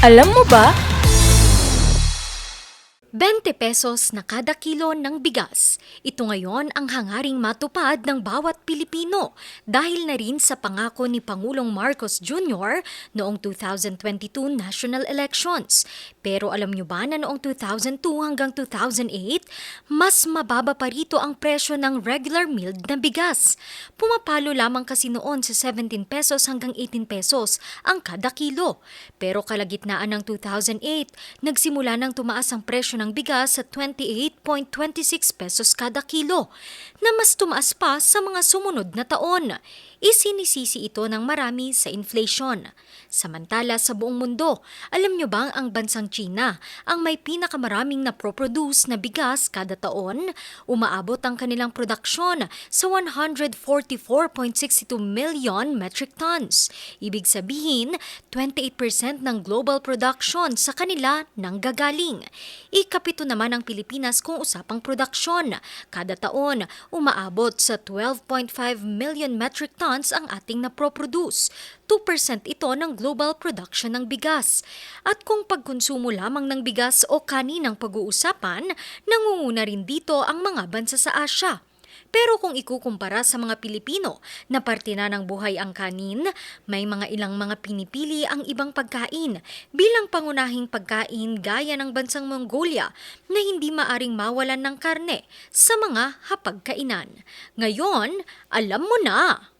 Alam mo ba? 20 pesos na kada kilo ng bigas. Ito ngayon ang hangaring matupad ng bawat Pilipino dahil na rin sa pangako ni Pangulong Marcos Jr. noong 2022 national elections. Pero alam nyo ba na noong 2002 hanggang 2008, mas mababa pa rito ang presyo ng regular milled na bigas. Pumapalo lamang kasi noon sa 17 pesos hanggang 18 pesos ang kada kilo. Pero kalagitnaan ng 2008, nagsimula nang tumaas ang presyo ng bigas sa 28.26 pesos kada kilo, na mas tumaas pa sa mga sumunod na taon. Isinisisi ito ng marami sa inflation. Samantala sa buong mundo, alam nyo bang ang bansang China ang may pinakamaraming na produce na bigas kada taon? Umaabot ang kanilang produksyon sa 144.62 million metric tons. Ibig sabihin, 28% ng global production sa kanila nang gagaling. Ikapito naman ang Pilipinas kung usapang produksyon. Kada taon, umaabot sa 12.5 million metric tons ang ating naproproduce. 2% ito ng global production ng bigas. At kung pagkonsumo lamang ng bigas o kaninang pag-uusapan, nangunguna rin dito ang mga bansa sa Asya. Pero kung ikukumpara sa mga Pilipino na parte na ng buhay ang kanin, may mga ilang mga pinipili ang ibang pagkain bilang pangunahing pagkain gaya ng bansang Mongolia na hindi maaring mawalan ng karne sa mga hapagkainan. Ngayon, alam mo na!